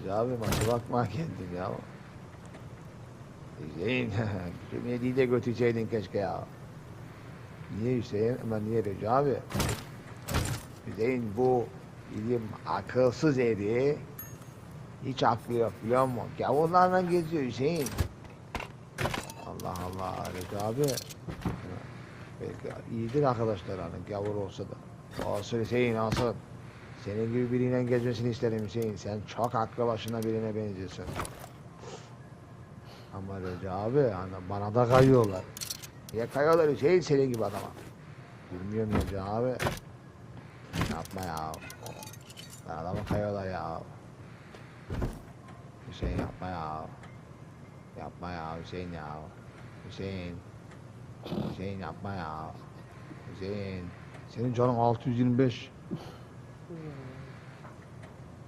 Recep abi maça bakma kendim ya. Hüseyin, şu Medi'yi de götürseydin keşke ya. Niye Hüseyin? Ama niye Recep abi? Hüseyin bu bizim akılsız eri hiç aklı yok biliyor musun? Gavurlarla geziyor Hüseyin. Allah Allah Recep abi. Belki iyidir arkadaşlar hani gavur olsa da. Olsun Hüseyin olsun. Senin gibi biriyle gezmesini isterim Hüseyin. Sen çok aklı başına birine benziyorsun. Ama Recep abi hani bana da kayıyorlar. Niye kayıyorlar Hüseyin senin gibi adama? Bilmiyorum Recep abi. Yapma ya. Ben adama kayıyorlar ya. Hüseyin yapma ya. Yapma ya Hüseyin ya. Hüseyin. Hüseyin yapma ya. Hüseyin. Senin canın 625. Yeah.